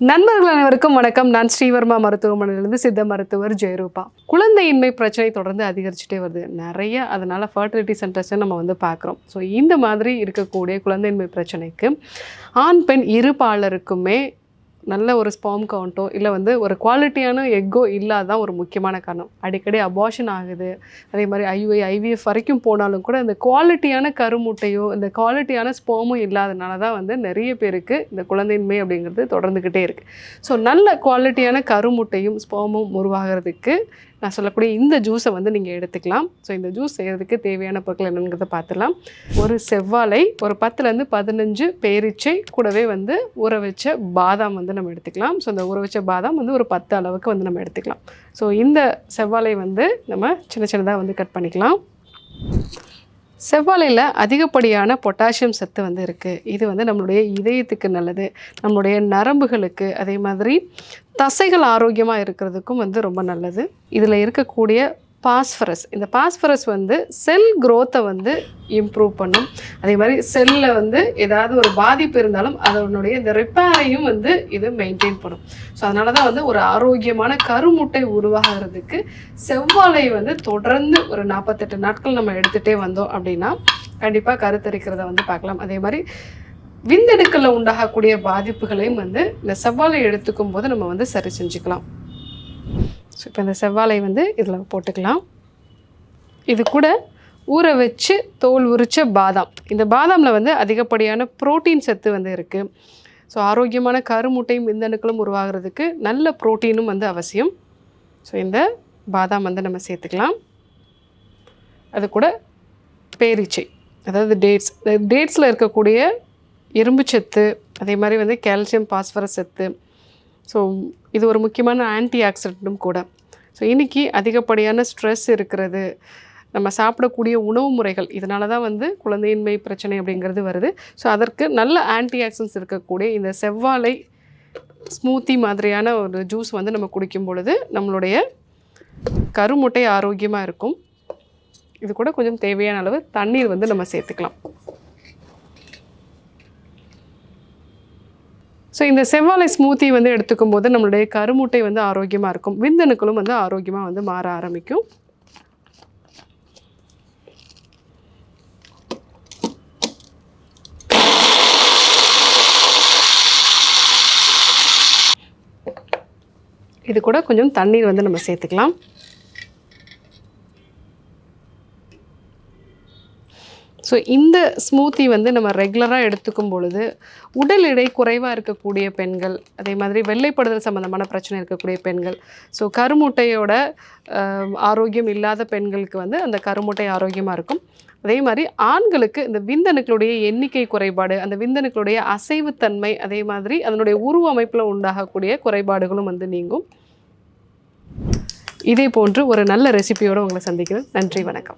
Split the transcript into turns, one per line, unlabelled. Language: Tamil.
நண்பர்கள் அனைவருக்கும் வணக்கம். நான் ஸ்ரீவர்மா மருத்துவமனையிலிருந்து சித்த மருத்துவர் ஜெயரூபா. குழந்தையின்மை பிரச்சனை தொடர்ந்து அதிகரிச்சுட்டே வருது. நிறைய அதனால் ஃபர்டிலிட்டி சென்டர்ஸை நம்ம வந்து பார்க்குறோம். ஸோ இந்த மாதிரி இருக்கக்கூடிய குழந்தையின்மை பிரச்சனைக்கு ஆண் பெண் இருபாலருக்குமே நல்ல ஒரு ஸ்பாம் கவுண்ட்டோ இல்லை வந்து ஒரு குவாலிட்டியான எக்கோ இல்லாதான் ஒரு முக்கியமான காரணம். அடிக்கடி அபாஷன் ஆகுது. அதே மாதிரி ஐஒஐ ஐவிஎஃப் வரைக்கும் போனாலும் கூட இந்த குவாலிட்டியான கருமுட்டையோ இந்த குவாலிட்டியான ஸ்போமும் இல்லாதனால தான் வந்து நிறைய பேருக்கு இந்த குழந்தையின்மை அப்படிங்கிறது தொடர்ந்துக்கிட்டே இருக்குது ஸோ நல்ல குவாலிட்டியான கருமுட்டையும் ஸ்போமும் உருவாகிறதுக்கு நான் சொல்லக்கூடிய இந்த ஜூஸை வந்து நீங்கள் எடுத்துக்கலாம். ஸோ இந்த ஜூஸ் செய்கிறதுக்கு தேவையான பொருட்கள் என்னங்கிறத பார்த்துலாம் ஒரு செவ்வாழை ஒரு பத்துலேருந்து பதினஞ்சு பேரிச்சை கூடவே வந்து ஊற வச்ச பாதாம் வந்து நம்ம எடுத்துக்கலாம். ஸோ இந்த ஊற வச்ச பாதாம் வந்து ஒரு பத்து அளவுக்கு வந்து நம்ம எடுத்துக்கலாம். ஸோ இந்த செவ்வாழை வந்து நம்ம சின்ன சின்னதாக வந்து கட் பண்ணிக்கலாம். செவ்வாழையில் அதிகப்படியான பொட்டாசியம் சத்து வந்து இருக்குது இது வந்து நம்மளுடைய இதயத்துக்கு நல்லது. நம்மளுடைய நரம்புகளுக்கு அதே மாதிரி தசைகள் ஆரோக்கியமாக இருக்கிறதுக்கும் வந்து ரொம்ப நல்லது. இதில் இருக்கக்கூடிய பாஸ்பரஸ். இந்த பாஸ்பரஸ் வந்து செல் க்ரோத்தை வந்து இம்ப்ரூவ் பண்ணும். அதே மாதிரி செல்லில் வந்து ஏதாவது ஒரு பாதிப்பு இருந்தாலும் அதனுடைய இந்த ரிப்பேரையும் வந்து இது மெயின்டைன் பண்ணும். ஸோ அதனால தான் வந்து ஒரு ஆரோக்கியமான கருமுட்டை உருவாகிறதுக்கு செவ்வாழை வந்து தொடர்ந்து ஒரு நாற்பத்தெட்டு நாட்கள் நம்ம எடுத்துகிட்டே வந்தோம் அப்படின்னா கண்டிப்பாக கருத்தரிக்கிறத வந்து பார்க்கலாம். அதே மாதிரி விந்தெடுக்கல உண்டாகக்கூடிய பாதிப்புகளையும் வந்து இந்த செவ்வாழை எடுத்துக்கும் போது நம்ம வந்து சரி செஞ்சுக்கலாம். ஸோ இப்போ இந்த செவ்வாழை வந்து இதில் போட்டுக்கலாம். இது கூட ஊற வச்சு தோல் உரித்த பாதாம். இந்த பாதாமில் வந்து அதிகப்படியான புரோட்டீன் சத்து வந்து இருக்குது ஸோ ஆரோக்கியமான கருமுட்டையும் விந்தணுக்களும் உருவாகிறதுக்கு நல்ல புரோட்டீனும் வந்து அவசியம். ஸோ இந்த பாதாம் வந்து நம்ம சேர்த்துக்கலாம். அது கூட பேரிச்சை அதாவது டேட்ஸ் டேட்ஸில் இருக்கக்கூடிய இரும்புச்சத்து அதே மாதிரி வந்து கால்சியம் பாஸ்பரஸ் சத்து ஸோ இது ஒரு முக்கியமான ஆன்டி ஆக்சிடென்ட்டும் கூட. ஸோ இன்றைக்கி அதிகப்படியான ஸ்ட்ரெஸ் இருக்கிறது. நம்ம சாப்பிடக்கூடிய உணவு முறைகள் இதனால தான் வந்து குழந்தையின்மை பிரச்சனை அப்படிங்கிறது வருது. ஸோ அதற்கு நல்ல ஆன்டி ஆக்சிடென்ட்ஸ் இருக்கக்கூடிய இந்த செவ்வாழை ஸ்மூத்தி மாதிரியான ஒரு ஜூஸ் வந்து நம்ம குடிக்கும் பொழுது நம்மளுடைய கருமுட்டை ஆரோக்கியமாக இருக்கும். இது கூட கொஞ்சம் தேவையான அளவு தண்ணீர் வந்து நம்ம சேர்த்துக்கலாம். ஸோ இந்த செவ்வாழை ஸ்மூத்தி வந்து எடுத்துக்கும் போது நம்மளுடைய கருமுட்டை வந்து ஆரோக்கியமாக இருக்கும். விந்தணுக்களும் வந்து ஆரோக்கியமாக வந்து மாற ஆரம்பிக்கும். இது கூட கொஞ்சம் தண்ணீர் வந்து நம்ம சேர்த்துக்கலாம். ஸோ இந்த ஸ்மூத்தி வந்து நம்ம ரெகுலராக எடுத்துக்கும் பொழுது உடல் எடை குறைவாக இருக்கக்கூடிய பெண்கள் அதே மாதிரி வெள்ளைப்படுதல் சம்மந்தமான பிரச்சனை இருக்கக்கூடிய பெண்கள் ஸோ கருமுட்டையோட ஆரோக்கியம் இல்லாத பெண்களுக்கு வந்து அந்த கருமுட்டை ஆரோக்கியமாக இருக்கும். அதே மாதிரி ஆண்களுக்கு இந்த விந்தணுக்களுடைய எண்ணிக்கை குறைபாடு அந்த விந்தணுக்களுடைய அசைவுத்தன்மை அதே மாதிரி அதனுடைய உருவ அமைப்பில் உண்டாகக்கூடிய குறைபாடுகளும் வந்து நீங்கும். இதே போன்று ஒரு நல்ல ரெசிபியோடு உங்களை சந்திக்கிறேன். நன்றி வணக்கம்.